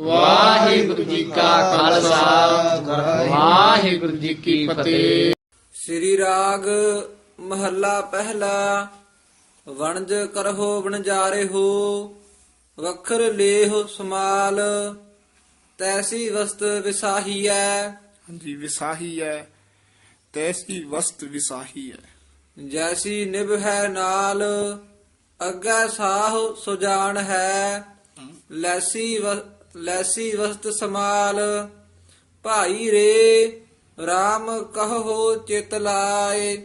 ਵਾਹਿਗੁਰੂ ਜੀ ਕਾ ਖਾਲਸਾ। ਵਾਹਿਗੁਰੂ ਜੀ ਕੀ ਫਤਿਹ। ਸ੍ਰੀ ਰਾਗ ਮਹੱਲਾ ਪਹਿਲਾ ਵਣਜ ਕਰਹੁ ਵਣਜਾਰੇ ਹੋ ਵਖਰ ਲੇਹੁ ਸਮਾਲ ਤੈਸੀ ਵਸਤ ਵਿਸਾਹੀਐ। ਹਾਂਜੀ ਵਿਸਾਹੀ ਹੈ ਤੈਸੀ ਵਸਤ ਵਿਸਾਹੀ ਹੈ ਜੈਸੀ ਨਿਭ ਹੈ ਨਾਲ ਅੱਗੇ ਸਾਹ ਸੁਜਾਨ ਹੈ। ਲੈਸੀ ਲੈਸੀ ਵਸਤ ਸਮਾਲ ਭਾਈ ਰੇ RAM ਕਹੋ ਚਿਤ ਲਾਏ।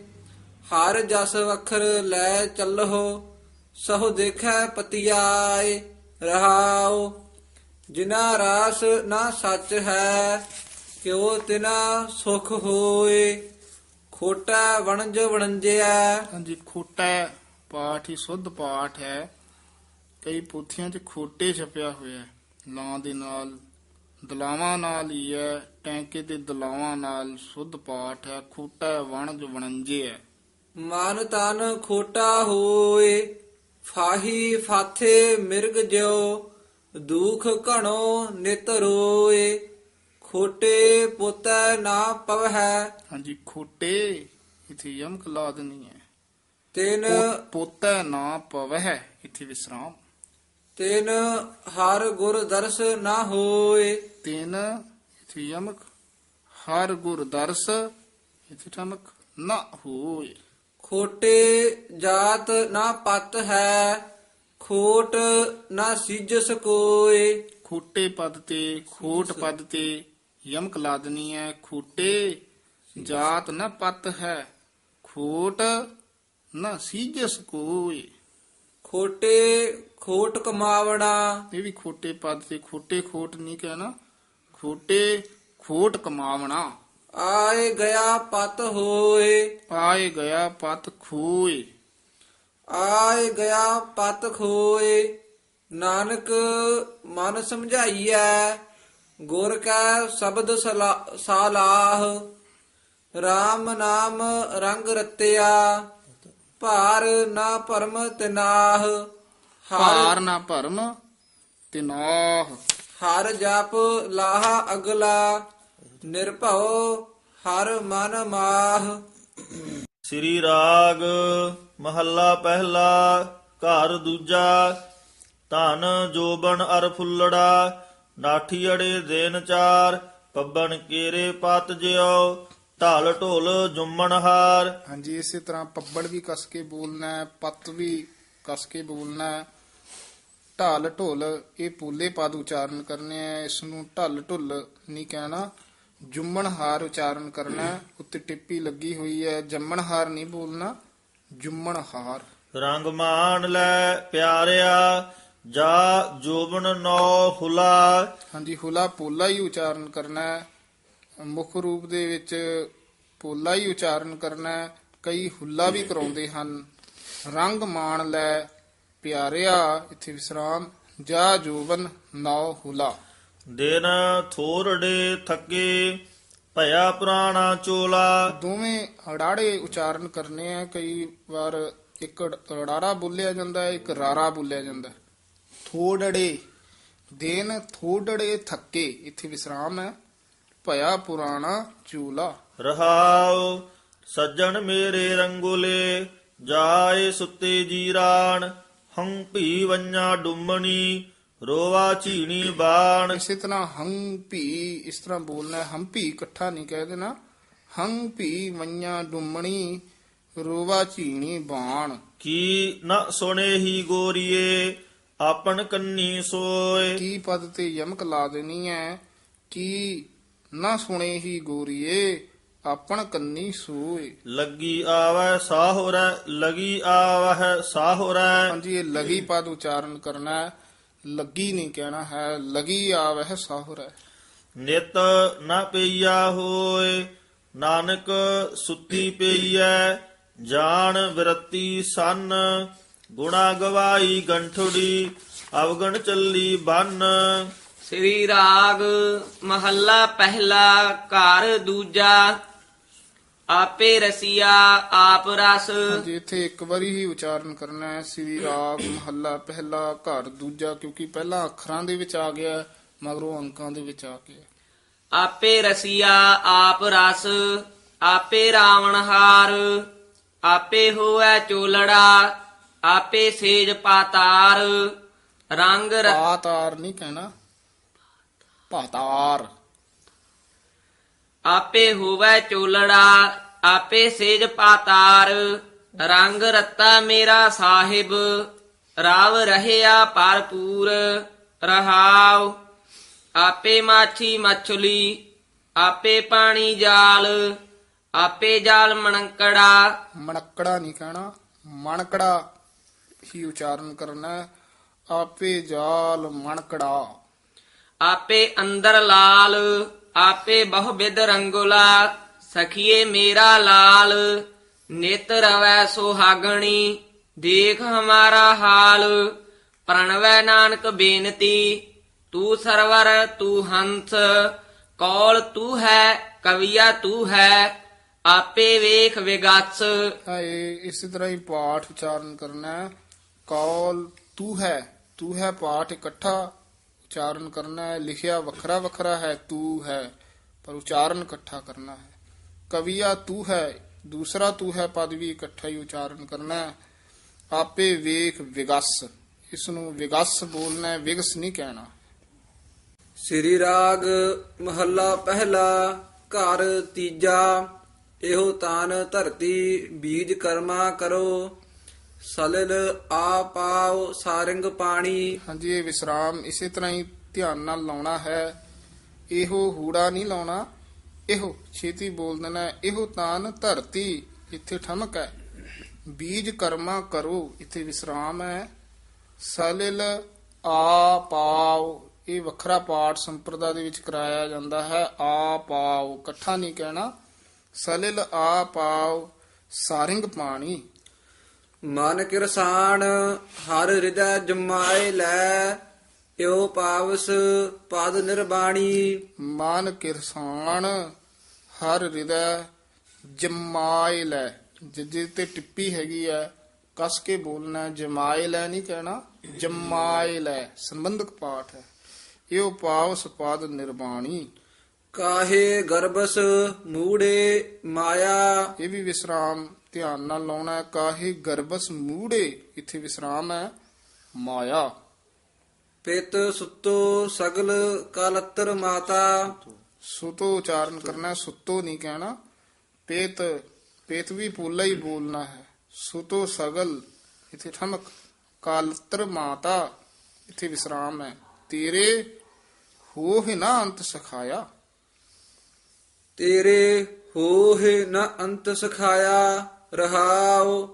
ਹਰ ਜਸ ਵਖਰ ਲੈ ਚੱਲੋ ਸਹੁ ਦੇਖੈ ਪਤਿਆਏ, ਰਹਾਉ। ਜਿਨਾ ਰਾਸ ਨਾ ਸੱਚ ਹੈ, ਕਿਉ ਤਿਨਾ ਸੁਖ ਹੋਏ। ਖੋਟਾ ਵਣਜ ਵਣਜਿਆ ਹਾਂਜੀ, ਖੋਟਾ ਪਾਠ ਹੀ ਸੁਧ ਪਾਠ ਹੈ। ਕਈ ਪੋਥੀਆਂ 'ਚ ਖੋਟੇ ਛਪਿਆ ਹੋਇਆ ਹੈ। ਲਾਂ ਦੇ ਨਾਲ ਦਲਾਵਾਂ ਨਾਲ ਹੀ ਹੈ ਟੈਂਕੇ ਤੇ ਦਲਾਵਾਂ ਨਾਲ ਸੁੱਧ ਪਾਠ ਹੈ ਖੋਟਾ ਵਣਜ ਵਣੰਜੇ ਹੈ। ਮਨ ਤਨ ਖੋਟਾ ਹੋਏ ਫਾਹੀ ਫਾਥੇ ਮਿਰਗ ਜਿਉ ਦੁਖ ਘਣੋ ਨਿਤ ਰੋਏ ਖੋਟੇ ਪੁੱਤੈ ਨਾ ਪਵਹਿ। ਹਾਂਜੀ ਖੋਟੇ ਇਥੇ ਯਮਕ ਲਾ ਦੇਣੀ ਹੈ। ਤਿਨ ਪੋਤਾ ਨਾ ਪਵਹਿ ਇਥੇ ਵਿਸਰਾਮ। ਤਿਨ ਹਰ ਗੁਰ ਦਰਸ ਨਾ ਹੋਏ। ਤਿਨ ਇਥੇ ਯਮਕ। ਹਰ ਗੁਰ ਦਰਸ ਇਥੇ ਠਮਕ ਨਾ ਹੋਏ। ਖੋਟੇ ਜਾਤ ਨਾ ਪਤ ਹੈ ਖੋਟ ਨਾ ਸਿਜਸ ਕੋਏ ਖੋਟੇ ਪਦ ਤੇ ਖੋਟ ਪਦ ਤੇ ਯਮਕ ਲਾ ਦੇਣੀ ਹੈ। ਖੋਟੇ ਜਾਤ ਨਾ ਪਤ ਹੈ ਖੋਟ ਨਾ ਸੀਜਸ ਕੋਏ ਖੋਟੇ ਖੋਟ ਕਮਾਵਣਾ। ਇਹ ਵੀ ਖੋਟੇ ਪਦ ਤੇ ਖੋਟੇ ਖੋਟ ਨਹੀਂ ਕਹਿਣਾ। ਖੋਟੇ ਖੋਟ ਕਮਾਵਣਾ। ਆਏ ਗਿਆ ਪਤ ਹੋਏ। ਪਾਏ ਗਿਆ ਪਤ ਖੋਏ। ਆਏ ਗਿਆ ਪਤ ਖੋਏ। ਨਾਨਕ ਮਨ ਸਮਝਾਈਐ। ਗੁਰ ਕੈ ਸ਼ਬਦ ਸਲਾ- ਸਾਲਾਹ। RAM ਨਾਮ ਰੰਗ ਰਤਿਆ। ਭਾਰ ਨਾ ਭਰਮ ਤਿਨਾਹ ਹਰ ਨਾ ਭਰਮ ਤਿਨਾਹ ਹਰ ਜਪ ਲਾਹਾ ਅਗਲਾ ਨਿਰਭਉ ਹਰ ਮਨ ਮਾਹ। ਸ੍ਰੀ ਰਾਗ ਮਹੱਲਾ ਪਹਿਲਾ ਘਰ ਦੂਜਾ ਧਨ ਜੋਬਨ ਅਰ ਫੁੱਲੜਾ ਨਾਠੀ ਅੜੇ ਦੇਨ ਚਾਰ ਪੱਬਨ ਕੇਰੇ ਪਤ ਜਿਉ। ਢਲ ਢੋਲ ਜੁੰਮਣ ਹਾਰ। ਹਾਂਜੀ ਇਸੇ ਤਰ੍ਹਾਂ ਪੱਬੜ ਵੀ ਕਸ ਕੇ ਬੋਲਣਾ ਹੈ ਪੱਤ ਵੀ ਕਸ ਕੇ ਬੋਲਣਾ ਹੈ। ਢਾਲ ਢੁੱਲ ਇਹ ਪੂਲੇ ਪਦ ਉਚਾਰਨ ਕਰਨੇ ਆ ਇਸ ਨੂੰ ਢਲ ਢੁੱਲ ਨਹੀਂ ਕਹਿਣਾ। ਜੁੰਮਣ ਹਾਰ ਉਚਾਰਨ ਕਰਨਾ ਹੈ। ਉੱਤੇ ਟਿੱਪੀ ਲੱਗੀ ਹੋਈ ਹੈ ਜੰਮਣ ਹਾਰ ਨਹੀਂ ਬੋਲਣਾ ਜੁੰਮਣ ਹਾਰ। ਰੰਗ ਮਾਨ ਲੈ ਪਿਆਰਿਆ ਜਾ ਜੋਬਨ ਨੌ ਹੁਲਾ। ਹਾਂਜੀ ਹੁਲਾ ਪੋਲਾ ਹੀ ਉਚਾਰਨ ਕਰਨਾ ਹੈ। ਮੁੱਖ ਰੂਪ ਦੇ ਵਿੱਚ ਪੋਲਾ ਹੀ ਉਚਾਰਨ ਕਰਨਾ ਕਈ ਹੁੱਲਾ ਵੀ ਕਰਾਉਂਦੇ ਹਨ। ਰੰਗ ਮਾਣ ਲੈ ਪਿਆਰਿਆ ਇੱਥੇ ਵਿਸਰਾਮ। ਜਾ ਜੋਬਨ ਨੌ ਹੁਲਾ। ਦਿਨ ਥੋਰੜੇ ਥੱਕੇ ਭਇਆ ਪੁਰਾਣਾ ਚੋਲਾ। ਦੋਵੇਂ ਅੜਾੜੇ ਉਚਾਰਨ ਕਰਨੇ ਆ। ਕਈ ਵਾਰ ਇੱਕ ਅੜਾੜਾ ਬੋਲਿਆ ਜਾਂਦਾ ਹੈ ਇੱਕ ਰਾਰਾ ਬੋਲਿਆ ਜਾਂਦਾ ਥੋੜੜੇ ਦਿਨ ਥੋੜੜੇ ਥੱਕੇ ਇੱਥੇ ਵਿਸਰਾਮ ਹੈ। ਭਇਆ ਪੁਰਾਣਾ ਚੂਲਾ। ਰਹਾਉ ਸੱਜਣ ਮੇਰੇ ਰੰਗੁਲੇ ਜਾਏ ਸੁੱਤੇ ਜੀਰਾਨ ਹੰ ਭੀ ਵੰਨਾ ਡੁੰਮਣੀ ਰੋਵਾ ਝੀਣੀ ਬਾਣ। ਇਸੇ ਤਰ੍ਹਾਂ ਹੰ ਭੀ ਇਸ ਤਰ੍ਹਾਂ ਬੋਲਣਾ ਹੈ। ਭੀ ਇਕੱਠਾ ਨਹੀਂ ਕਹਿ ਦੇਣਾ। ਹੰ ਭੀ ਵਈਆਂ ਡੁੰਮਣੀ ਰੋਵਾ ਝੀਣੀ ਬਾਣ। ਕੀ ਨ ਸੁਣੇ ਹੀ ਗੋਰੀਏ ਆਪਨ ਕੰਨੀ ਸੋਏ। ਕੀ ਪਦ ਤੇ ਯਮਕ ਲਾ ਦੇਣੀ ਹੈ? ਕੀ ਨਾ ਸੁਣੇ ਹੀ ਗੋਰੀਏ ਆਪਣ ਕੰਨੀ ਸੋਏ। ਲੱਗੀ ਆਵੈ ਸਾਹੁਰੈ ਲਗੀ ਆਵੈ ਸਾਹੁਰੈ। ਹਾਂਜੀ ਇਹ ਲਗੀ ਪਦ ਉਚਾਰਨ ਕਰਨਾ ਹੈ। ਲੱਗੀ ਨਹੀਂ ਕਹਿਣਾ ਹੈ ਲਗੀ ਆਵਹਿ ਸਾਹੁਰ। ਨਿਤ ਨ ਪਈਆ ਹੋਏ ਨਾਨਕ ਸੁੱਤੀ ਪਈਐ ਜਾਣ ਵਿਰਤੀ ਸੰਨ। ਗੁਣਾ ਗਵਾਈ ਗੰਠੜੀ ਅਵਗਣ ਚੱਲੀ ਬੰਨ। ਸ੍ਰੀ ਰਾਗ ਮਹੱਲਾ ਪਹਿਲਾ ਘਰ ਦੂਜਾ ਆਪੇ ਰਸੀਆ ਆਪ ਰਸ। ਹਾਂਜੀ ਇੱਥੇ ਇੱਕ ਵਾਰੀ ਹੀ ਉਚਾਰਨ ਕਰਨਾ ਹੈ ਸ੍ਰੀ ਰਾਗ ਮਹੱਲਾ ਪਹਿਲਾ ਘਰ ਦੂਜਾ ਕਿਉਂਕਿ ਪਹਿਲਾਂ ਅੱਖਰਾਂ ਦੇ ਵਿੱਚ ਆ ਗਿਆ ਮਗਰੋਂ ਅੰਕਾਂ ਦੇ ਵਿੱਚ ਆ ਗਿਆ ਆਪੇ ਰਸੀਆ ਆਪ ਰਸ ਆਪੇ ਰਾਵਣ ਹਾਰ ਆਪੇ ਹੋਐ ਚੋਲੜਾ ਆਪੇ ਸੇਜ ਪਾਤਾਰ ਰੰਗ ਪਾਤਾਰ ਨਹੀਂ ਕਹਿਣਾ। ਪਾਤਾਰ ਆਪੇ ਹੋਵੈ ਚੋਲੜਾ ਆਪੇ ਸੇਜ ਪਾਤਾਰ। ਰੰਗ ਰੱਤਾ ਮੇਰਾ ਸਾਹਿਬ ਰਾਵ ਰਹਿਆ ਭਰਪੂਰ। ਰਹਾਉ ਆਪੇ ਮਾਛੀ ਮਛਲੀ ਆਪੇ ਪਾਣੀ ਜਾਲ ਆਪੇ ਜਾਲ ਮਣਕੜਾ। ਮਣਕੜਾ ਨਹੀਂ ਕਹਿਣਾ ਮਣਕੜਾ ਹੀ ਉਚਾਰਨ ਕਰਨਾ। ਆਪੇ ਜਾਲ ਮਣਕੜਾ। ਆਪੇ ਅੰਦਰ ਲਾਲ, ਆਪੇ ਬਹੁ ਬਿਦ ਰੰਗੁਲਾ, ਸਖੀਏ ਮੇਰਾ ਲਾਲ। ਨਿਤ ਰਵੈ ਸੁਹਾਗਣੀ, ਦੇਖ ਹਮਾਰਾ ਹਾਲ। ਪ੍ਰਣਵੈ ਨਾਨਕ ਬੇਨਤੀ, ਤੂੰ ਸਰਵਰ, ਤੂੰ ਹੰਸ। ਕੌਲ ਤੂੰ ਹੈ, ਕਵੀਆ ਤੂੰ ਹੈ, ਆਪੇ ਵੇਖ ਵਿਗਾਸ। ਹੈ ਇਸੇ ਤਰ੍ਹਾਂ ਹੀ ਪਾਠ ਉਚਾਰਨ ਕਰਨਾ ਕੌਲ ਤੂੰ ਹੈ ਤੂੰ ਹੈ ਪਾਠ ਇਕੱਠਾ ਉਚਾਰਨ ਕਰਨਾ ਹੈ, ਲਿਖਿਆ ਵੱਖਰਾ ਵੱਖਰਾ ਹੈ, ਤੂੰ ਹੈ, ਪਰ ਉਚਾਰਨ ਇਕੱਠਾ ਕਰਨਾ ਹੈ। ਕਵੀਆ ਤੂੰ ਹੈ, ਦੂਸਰਾ ਤੂੰ ਹੈ, ਪਦ ਵੀ ਇਕੱਠਾ ਹੀ ਉਚਾਰਨ ਕਰਨਾ ਹੈ। ਆਪੇ ਵੇਖ ਵਿਗਸ ਇਸ ਨੂੰ ਵਿਗਸ ਬੋਲਣਾ ਹੈ, ਵਿਗਸ ਨਹੀਂ ਕਹਿਣਾ। ਸ੍ਰੀ ਰਾਗ ਮਹੱਲਾ ਪਹਿਲਾ, ਘਰ ਤੀਜਾ, ਇਹੋ ਤਾਨ ਧਰਤੀ ਬੀਜ ਕਰਮਾ ਕਰੋ। ਸਲਲ ਆ ਪਾਓ ਸਾਰੰਗ ਪਾਣੀ। ਹਾਂਜੀ, ਇਹ ਵਿਸਰਾਮ ਇਸੇ ਤਰ੍ਹਾਂ ਹੀ ਧਿਆਨ ਨਾਲ ਲਾਉਣਾ ਹੈ। ਇਹੋ ਹੂੜਾ ਨਹੀਂ ਲਾਉਣਾ, ਇਹੋ ਛੇਤੀ ਬੋਲ ਦੇਣਾ, ਇਹੋ ਤਾਨ ਧਰਤੀ ਇੱਥੇ ਠਮਕ ਹੈ। ਬੀਜ ਕਰਮਾ ਕਰੋ, ਇੱਥੇ ਵਿਸਰਾਮ ਹੈ। ਸਲਿਲ ਆ ਪਾਉ ਇਹ ਵੱਖਰਾ ਪਾਠ ਸੰਪਰਦਾ ਦੇ ਵਿੱਚ ਕਰਾਇਆ ਜਾਂਦਾ ਹੈ। ਆ ਪਾਉ ਇਕੱਠਾ ਨਹੀਂ ਕਹਿਣਾ। ਸਲਿਲ ਆ ਪਾਉ ਸਾਰਿੰਗ ਪਾਣੀ। ਮਨ ਕਿਰਸਾਨ ਹਰ ਹਿਰਦੈ ਜਮਾਏ ਲੈ ਇਉ ਪਾਵਸ ਪਦ ਨਿਰਬਾਣੀ। ਮਨ ਕਿਰਸਾਨ ਹਰ ਹਿਰਦੈ ਜਮਾਇ ਲੈ। ਜਿੱਦੇ ਤੇ ਟਿੱਪੀ ਹੈਗੀ ਹੈ ਕਸ ਕੇ ਬੋਲਣਾ ਹੈ, ਜਮਾਇ ਲੈ ਨਹੀਂ ਕਹਿਣਾ ਜਮਾਇ ਲੈ। ਸੰਬੰਧਕ ਪਾਠ ਹੈ। ਇਹ ਉਪਾਵ ਸਪਾਦ ਨਿਰਵਾਣੀ ਕਾਹੇ ਗਰਬਸ ਮੂੜੇ ਮਾਇਆ। ਇਹ ਵੀ ਵਿਸਰਾਮ ਧਿਆਨ ਨਾਲ ਲਾਉਣਾ ਕਾਹੇ ਗਰਬਸ ਮੂੜੇ ਇੱਥੇ ਵਿਸਰਾਮ ਹੈ। ਮਾਇਆ। ਪਿਤ ਸੁਤੋ ਸਗਲ ਕਲਤਰ ਮਾਤਾ। ਸੁਤੋ ਉਚਾਰਨ ਕਰਨਾ ਹੈ, ਸੁਤੋ ਨਹੀਂ ਕਹਿਣਾ। ਪੇਤ ਪੇਤ ਵੀ ਪੂਲਾ ਹੀ ਬੋਲਣਾ ਹੈ। ਸੁਤੋ ਸਗਲ ਇਥੇ ਠਮਕ। ਕਾਲਤਰ ਮਾਤਾ ਇਥੇ ਵਿਸਰਾਮ ਹੈ। ਤੇਰੇ ਹੋਹਿ ਨਾ ਅੰਤ ਸਖਾਇਆ। ਤੇਰੇ ਹੋਹਿ ਨ ਅੰਤ ਸਖਾਇਆ। ਰਹਾਉ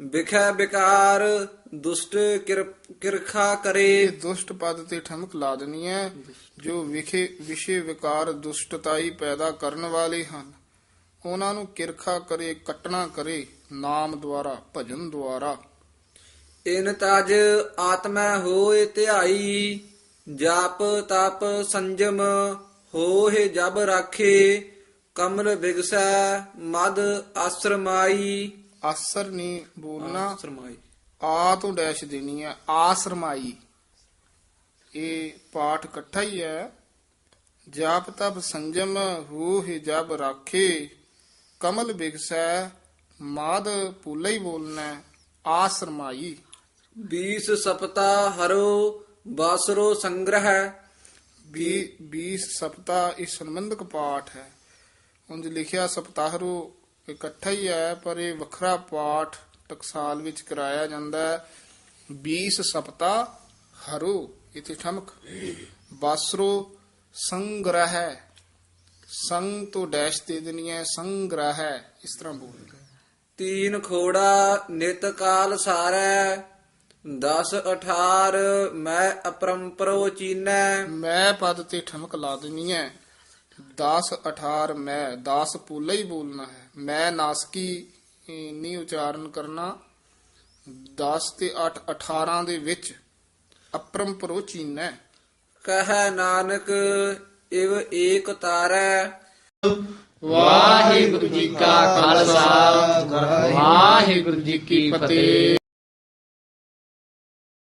ਵਿਖੈ ਵਿਕਾਰ ਦੁਸ਼ਟ ਕਿਰ- ਕਿਰਖਾ ਕਰੇ। ਇਹ ਦੁਸ਼ਟ ਪਦ ਤੇ ਠਮਕ ਲਾ ਦੇਣੀ ਹੈ ਜੋ ਵਿਖੇ ਵਿਸ਼ੇ ਵਿਕਾਰ ਦੁਸ਼ਟਤਾਈ ਪੈਦਾ ਕਰਨ ਵਾਲੇ ਹਨ। ਉਹਨਾਂ ਨੂੰ ਕਿਰਖਾ ਕਰੇ ਕੱਟਣਾ ਕਰੇ ਨਾਮ ਦੁਆਰਾ ਭਜਨ ਦੁਆਰਾ। ਇਨ ਤਜ ਆਤਮੈ ਹੋਏ ਧਿਆਈ ਜਾਪ ਤਪ ਸੰਜਮ ਹੋਏ ਜਬ ਰਾਖੇ। ਕਮਲ ਬਿਗਸੈ ਮਦ ਆਸ਼ਰਮਾਈ। ਆਸਰ ਨਹੀਂ ਬੋਲਣਾ ਆਸ਼ਰਮਾਈ। ਆ ਤੋਂ ਡੈਸ਼ ਦੇਣੀ ਹੈ ਆਸਰਮਾਈ। ਇਹ ਪਾਠ ਇਕੱਠਾ ਹੀ ਹੈ। ਜਾਪ ਤਪ ਸੰਜਮ ਹੋ ਹੀ ਜਬ ਰਾਖੇ ਕਮਲ ਬਿਗਸੈ ਮਾਦ ਪੂਲਾ ਹੀ ਬੋਲਣਾ ਆਸਰਮਾਈ। 20 ਸਪਤਾ ਹਰੋ ਬਾਸਰੋ ਸੰਗ੍ਰਹਿ। ਵੀ 20 ਸਪਤਾ ਇਹ ਸੰਬੰਧਕ ਪਾਠ ਹੈ। ਉਂਝ ਲਿਖਿਆ ਸਪਤਾਹਰੂ ਇਕੱਠਾ ਹੀ ਹੈ ਪਰ ਇਹ ਵੱਖਰਾ ਪਾਠ ਟਕਸਾਲ ਵਿੱਚ ਕਰਾਇਆ ਜਾਂਦਾ ਹੈ। 20 ਸਪਤਾ ਹਰੋ ਇਥੇ ਠਮਕ। ਬਾਸਰੋ ਸੰਗ੍ਰਹਿ। ਸੰਗ ਤੋਂ ਡੈਸ਼ ਦੇ ਦੇਣੀ ਹੈ ਸੰਗ੍ਰਹਿ। ਇਸ ਤਰ੍ਹਾਂ ਬੋਲਣਾ ਤੀਨ ਖੋੜਾ ਨਿਤ ਕਾਲ ਸਾਰੈ 10 18 ਮੈਂ ਅਪਰੰਪਰੋ ਚੀਨੈ। ਮੈਂ ਪਦ ਤੇ ਠਮਕ ਲਾ ਦੇਣੀ ਹੈ। 10 18 ਮੈਂ 10 ਪੂਲਾ ਹੀ ਬੋਲਣਾ ਹੈ। ਮੈਂ ਨਾਸਕੀ ਨਹੀਂ ਉਚਾਰਨ ਕਰਨਾ। 10 ਤੇ 8 18 ਦੇ ਵਿੱਚ ਅਪਰੰਪਰੋ ਚੀਨੈ ਕਹੈ ਨਾਨਕ ਇਵ ਏਕ ਤਾਰੈ। ਵਾਹਿਗੁਰੂ ਜੀ ਕਾ ਖਾਲਸਾ ਵਾਹਿਗੁਰੂ ਜੀ ਕੀ ਫਤਿਹ।